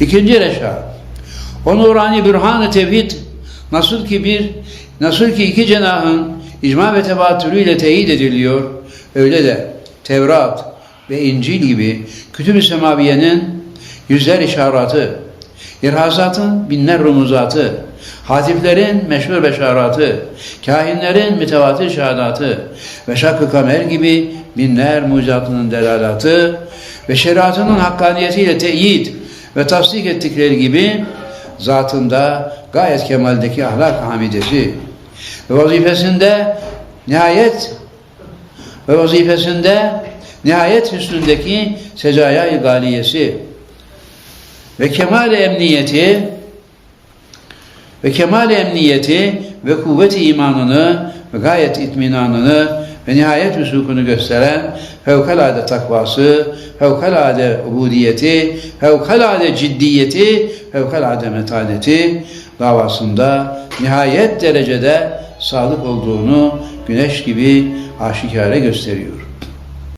İkinci reşa. O nurani bürhan-ı tevhid nasıl ki bir nasıl ki iki cenahın icma ve tevatürüyle teyit ediliyor öyle de Tevrat ve İncil gibi kütüb-ü semaviyenin yüzler işaratı, irhasatın binler rumuzatı, hatiflerin meşhur beşaratı, kahinlerin mütevatir şehadatı ve şak-ı kamer gibi binler mucizatının delalatı ve şeriatının hakkaniyetiyle teyit ve tasdik ettikleri gibi zatında gayet kemaldeki ahlak hamidesi. Ve vazifesinde nihayet ve vazifesinde nihayet hüsnündeki secaya galiyesi. Ve kemal emniyeti ve kemal emniyeti ve kuvvet imanını ve gayet itminanını ve nihayet hüsukunu gösteren fevkalade takvası, fevkalade ubudiyeti, fevkalade ciddiyeti, fevkalade metaneti davasında nihayet derecede sadık olduğunu güneş gibi aşikare gösteriyor.